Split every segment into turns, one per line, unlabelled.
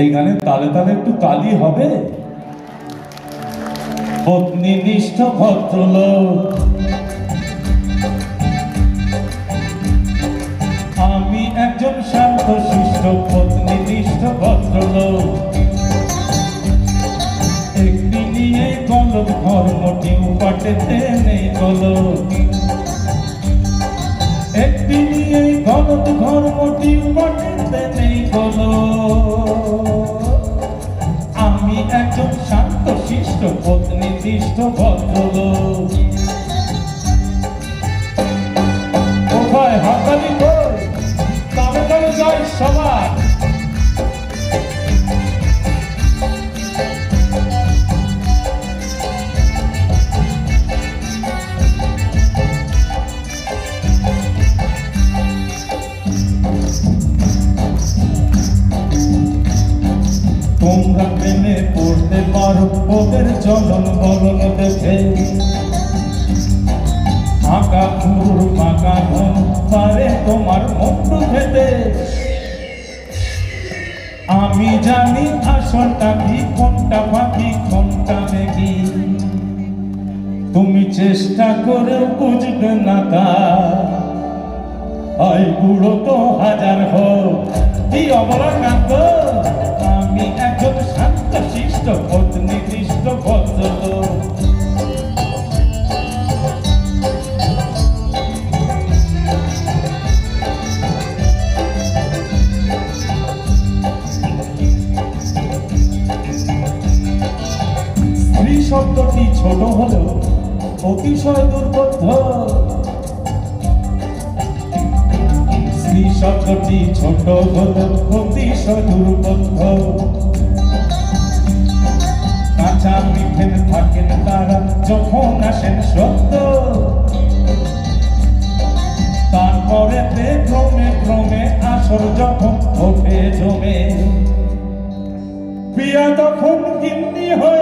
এই গানের তালে তালে একটু তালি হবে। পত্নীনিষ্ঠ ভদ্রলোক, আমি একজন শান্ত, শিষ্ট পত্নীনিষ্ঠ ভদ্রলোক। একটি নিয়ে গলব ধর্মটিও পাটেতে নেই গলব একটি নিয়ে গলব ধর্মটিও পাটেতে নেই গলব পত্নীনিষ্ঠ ভদ্রলোক? কোথায় হাতালি কই তবে তবে জয় সবার তোমরা প্রেমে পড়তে পারো, ওদের চলন বলন দেখে ফাঁকা ফুর ফাঁকা মন পারে তোমার মুন্ডু খেতে আমি জানি আসলটা কি, কোনটা পাখি কোনটা মেঘি তুমি চেষ্টা করে বুঝবে না তা। ওই বুড়ো তো হাজার হোক, কি অবলা কান্ত শব্দটি ছোট হলেও অতিশয় দুর্বোধ্য স্ত্রী শব্দটি ছোট হলেও অতিশয় দুর্বোধ্য কাঁচা থাকেন তারা, যখন আসেন সত্য। তারপরে ক্রমে ক্রমে আসর যখন ওঠে জমে। পিয়া তখন গিন্নি হয়ে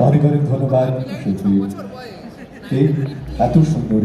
অনেক অনেক ধন্যবাদ শিল্পী এত সুন্দর